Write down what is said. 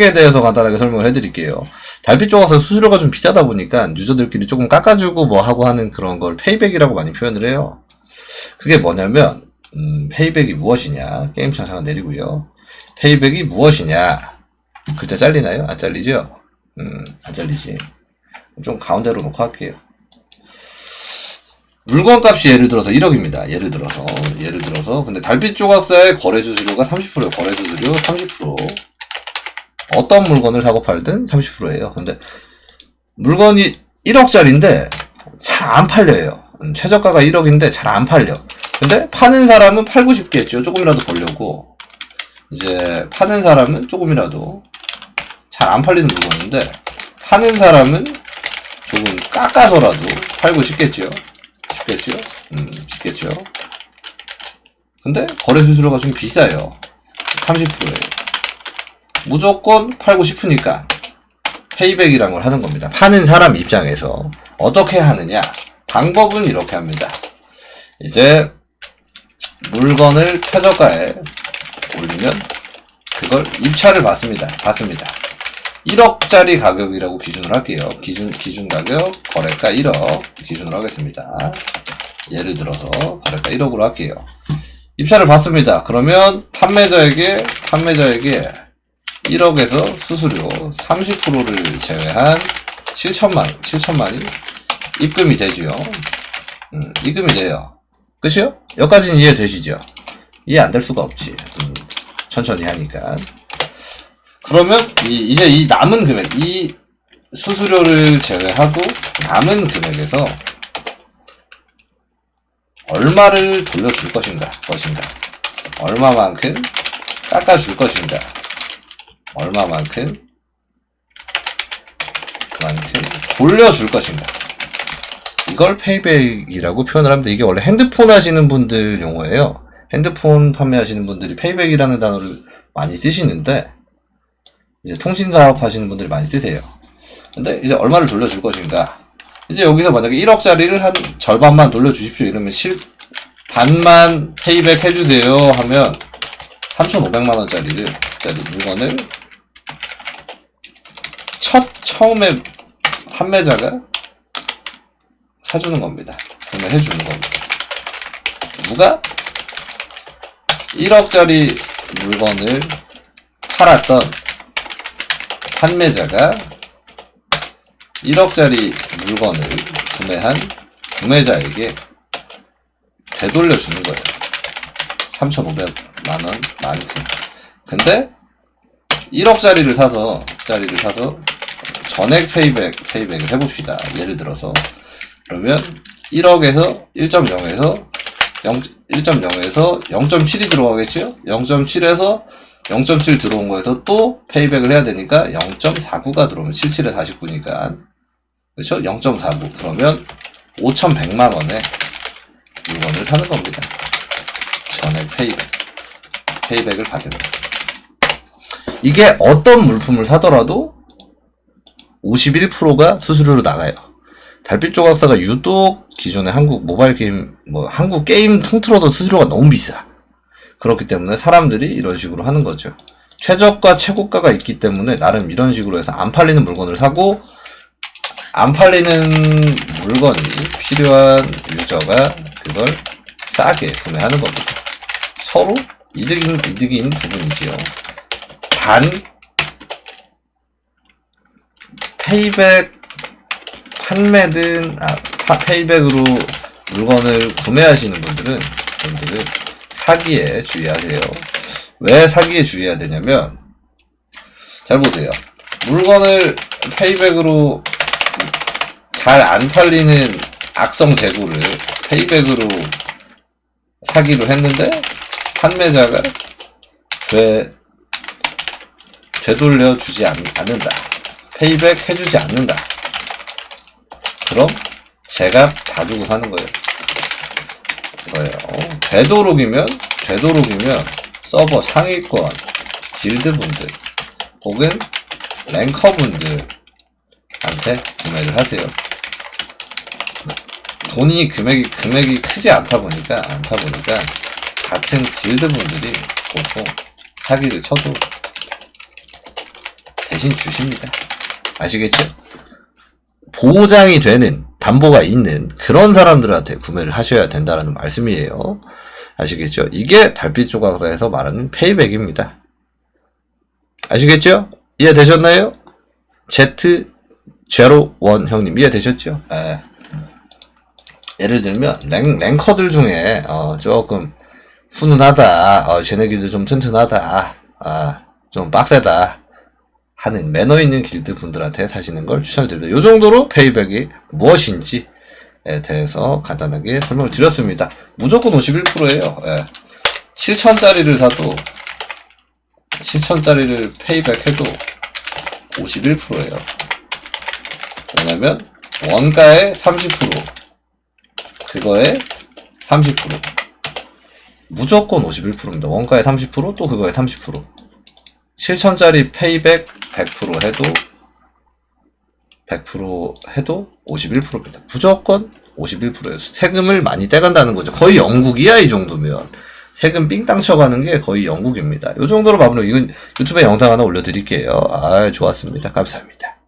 에 대해서 간단하게 설명을 해드릴게요. 달빛 조각사 수수료가 좀 비싸다 보니까 유저들끼리 조금 깎아주고 뭐 하고 하는 그런 걸 페이백이라고 많이 표현을 해요. 그게 뭐냐면 음, 페이백이 무엇이냐 게임창 잠깐 내리고요. 페이백이 무엇이냐 글자 잘리나요? 안 잘리죠? 음, 안 잘리지. 좀 가운데로 놓고 할게요. 물건 값이 예를 들어서 1억입니다. 예를 들어서 예를 들어서 근데 달빛 조각사의 거래 수수료가 30%예요. 거래 수수료 30%. 어떤 물건을 사고 팔든 30%예요. 근데 물건이 1억짜리인데 잘 안 팔려요. 음, 최저가가 1억인데 잘 안 팔려. 근데 파는 사람은 팔고 싶겠죠. 조금이라도 벌려고. 이제 파는 사람은 조금이라도 잘 안 팔리는 물건인데 파는 사람은 조금 깎아서라도 팔고 싶겠죠. 쉽겠죠? 음, 쉽겠죠. 근데 거래 수수료가 좀 비싸요. 30%예요. 무조건 팔고 싶으니까 페이백이라는 걸 하는 겁니다. 파는 사람 입장에서 어떻게 하느냐? 방법은 이렇게 합니다. 이제 물건을 최저가에 올리면 그걸 입찰을 받습니다. 받습니다. 1억짜리 가격이라고 기준을 할게요. 기준, 기준 가격, 거래가 1억 기준으로 하겠습니다. 예를 들어서 거래가 1억으로 할게요. 입찰을 받습니다. 그러면 판매자에게, 판매자에게 1억에서 수수료 30%를 제외한 7천만, 7천만이 입금이 되지요. 음, 입금이 돼요. 끝이요? 여기까지는 이해되시죠? 이해 안 될 수가 없지. 음, 천천히 하니까. 그러면 이, 이제 이 남은 금액, 이 수수료를 제외하고 남은 금액에서 얼마를 돌려줄 것인가, 것인가, 얼마만큼 깎아줄 것인가, 얼마만큼, 만큼 돌려줄 것인가. 이걸 페이백이라고 표현을 합니다. 이게 원래 핸드폰 하시는 분들 용어예요. 핸드폰 판매하시는 분들이 페이백이라는 단어를 많이 쓰시는데, 이제 통신 사업 하시는 분들이 많이 쓰세요. 근데 이제 얼마를 돌려줄 것인가? 이제 여기서 만약에 1억짜리를 한 절반만 돌려주십시오. 이러면 실, 반만 페이백 해주세요. 하면 3,500만원짜리를, 짜리 물건을 첫, 처음에 판매자가 사주는 겁니다. 구매해 주는 겁니다. 누가 1억짜리 물건을 팔았던 판매자가 1억짜리 물건을 구매한 구매자에게 되돌려 주는 거예요. 3,500만 원 만큼. 근데 1억짜리를 사서, 짜리를 사서 전액 페이백, 페이백을 해봅시다. 예를 들어서. 그러면 1억에서 1.0에서 0, 1.0에서 0.7이 들어가겠죠? 0.7에서 0.7 들어온 거에서 또 페이백을 해야 되니까 0.49가 들어오면 77에 49니까 그렇죠? 0.49 그러면 5,100만 원에 물건을 사는 겁니다. 전액 페이백 페이백을 받으면 이게 어떤 물품을 사더라도 51%가 수수료로 나가요. 달빛 조각사가 유독 기존에 한국 모바일 게임 뭐 한국 게임 통틀어도 수수료가 너무 비싸. 그렇기 때문에 사람들이 이런 식으로 하는 거죠. 최저가, 최고가가 있기 때문에 나름 이런 식으로 해서 안 팔리는 물건을 사고 안 팔리는 물건이 필요한 유저가 그걸 싸게 구매하는 겁니다. 서로 이득인, 이득인 부분이지요. 단, 페이백 판매든, 아, 파- 페이백으로 물건을 구매하시는 분들은, 분들은 사기에 주의하세요. 왜 사기에 주의해야 되냐면, 잘 보세요. 물건을 페이백으로 잘 안 팔리는 악성 재고를 페이백으로 사기로 했는데, 판매자가 되, 되돌려 주지 않, 않는다. 페이백 해주지 않는다. 그럼 제가 다 주고 사는 거예요. 거예요. 되도록이면 되도록이면 서버 상위권 질드 분들 혹은 랭커 분들한테 구매를 하세요. 돈이 금액이 금액이 크지 않다 보니까 않다 보니까 같은 질드 분들이 보통 사기를 쳐도 대신 주십니다. 아시겠죠? 보장이 되는 담보가 있는 그런 사람들한테 구매를 하셔야 된다는 말씀이에요. 아시겠죠? 이게 달빛 조각사에서 말하는 페이백입니다. 아시겠죠? 이해되셨나요? Z01 형님 이해되셨죠? 예. 예를 들면 랭, 랭커들 중에 어, 조금 훈훈하다, 어, 쟤네들도 좀 튼튼하다, 아, 좀 빡세다 하는 매너 있는 길드 분들한테 사시는 걸 추천드립니다. 이 정도로 페이백이 무엇인지에 대해서 간단하게 설명을 드렸습니다. 무조건 51%예요. 예. 7천짜리를 사도 7천짜리를 페이백 해도 51%예요. 왜냐면 원가의 30% 그거에 30% 무조건 51%입니다. 원가의 30%또 그거의 30% 7천짜리 페이백 100% 해도 100% 해도 51%입니다. 무조건 51%예요. 세금을 많이 떼간다는 거죠. 거의 영국이야 이 정도면. 세금 삥땅 쳐가는 게 거의 영국입니다. 이 정도로 마무리. 이건 유튜브에 영상 하나 올려드릴게요. 아 좋았습니다. 감사합니다.